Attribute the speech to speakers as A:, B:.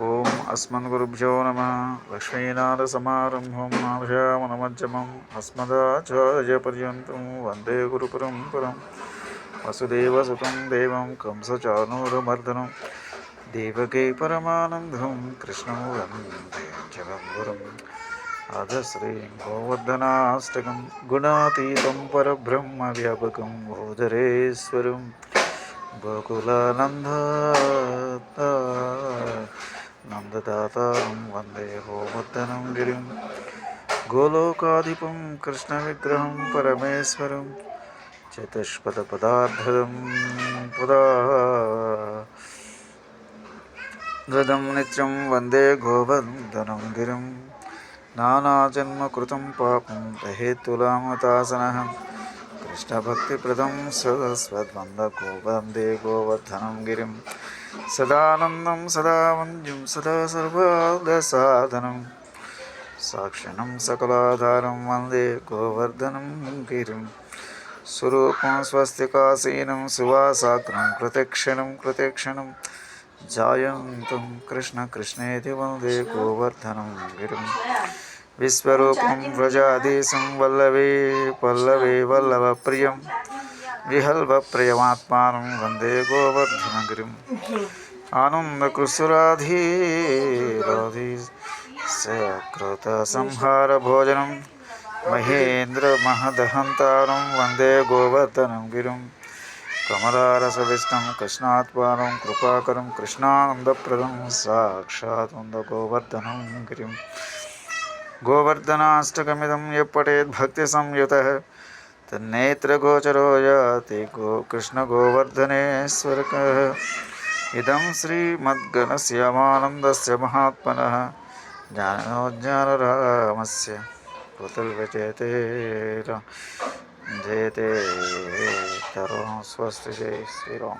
A: ఓం అస్మద్గురుభ్యో నమ. లక్ష్మీనాథసమారంభం నాభ్యామనమజ్జమం అస్మదాచార్యపర్యంతం వందే గురు పరంపరం. వసుదేవసుతం దేవం కంసచానూరమర్దనం దేవకీ పరమానందం కృష్ణం వందే జగద్గురం. అధశ్రీ గోవర్ధనాష్టకం. గుణాతీతం పరబ్రహ్మ వ్యాపకం. భూధరేశ్వరం గోకులానంద प्रदातारं वन्देहोमुद्दनं गिरिं। गोलोकाधिपं कृष्णविग्रहं परमेश्वरं चतुष्पदपदार्थदं पुरा गदं नित्यं वंदे गोवर्धनं गिरिं। नानाजन्मकृतं पापं दहेतुलामतासनः। कृष्णभक्तिप्रदं सरस्वद्वन्दकोपदन्दे गोवर्धनं गिरिं सदानन्दं सदा वन्द्यं सदा सर्वादसाधनं साक्षिणं सकलाधारं वन्दे गोवर्धनं गिरिं स्वरूपं स्वस्तिकासीनं सुवासाग्रं कृतिक्षणं कृतिक्षणं जायन्तं कृष्णकृष्णेति वन्दे गोवर्धनं गिरिम् విశ్వరూపం వ్రజాధీశం వల్లవే పల్లవే వల్లభ ప్రియం. విహల్వ ప్రియమాత్మానం వందే గోవర్ధనగిరిం. ఆనందకృసురాధీరాధీ సకృత సంహార భోజనం. మహేంద్ర మహదహంతారం వందే గోవర్ధనం గిరిం కమలారసవిష్టం కృష్ణాత్మానం కృపాకరం కృష్ణానందప్రదం సాక్షాత్ వంద గోవర్ధనం గిరిం गोवर्धनाष्टकमिदं यः पठेद्भक्तिसंयुतः तन्नेत्रगोचरो याति गो कृष्णगोवर्धनेश्वरकः। इदं श्रीमद्गणस्यामानन्दस्य महात्मनः। ज्ञानोज्ञानरामस्य पुतुल्वचेते जयते तरो स्वस्ति जय श्रीराम।